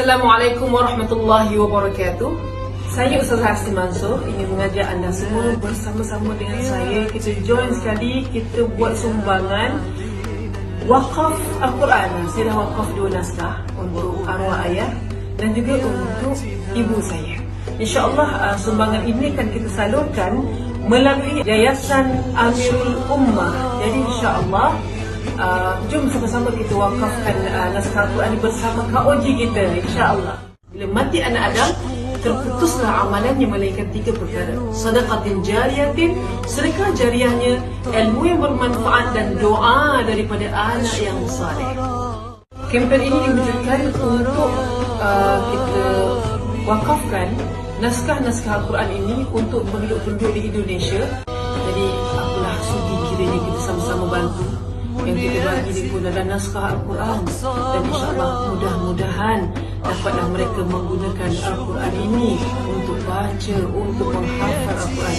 Assalamualaikum warahmatullahi wabarakatuh. Saya Ustazah Hasti Mansur ingin mengajak anda semua bersama-sama dengan saya kita join sekali kita buat sumbangan wakaf Al-Quran. Saya dah wakaf dua naskah untuk arwah ayah dan juga untuk ibu saya. InsyaAllah uh, sumbangan ini akan kita salurkan melalui Yayasan Amirul Ummah. Jadi insyaAllah uh, jom sama-sama kita wakafkan uh, naskah Al-Quran bersama KOJ kita insyaAllah. Bila mati anak Adam, terputuslah amalannya melainkan tiga perkara. Sadaqatin jariyatin, sedekah jariahnya, ilmu yang bermanfaat dan doa daripada anak yang saleh. Kempen ini diwujudkan untuk uh, kita wakafkan naskah-naskah Al-Quran ini untuk penduduk-penduduk di Indonesia. Jadi apalah sudi kiranya kita sama-sama bantu adalah naskah Al-Quran dan insyaAllah mudah-mudahan dapatlah mereka menggunakan Al-Quran ini untuk baca, untuk menghafal Al-Quran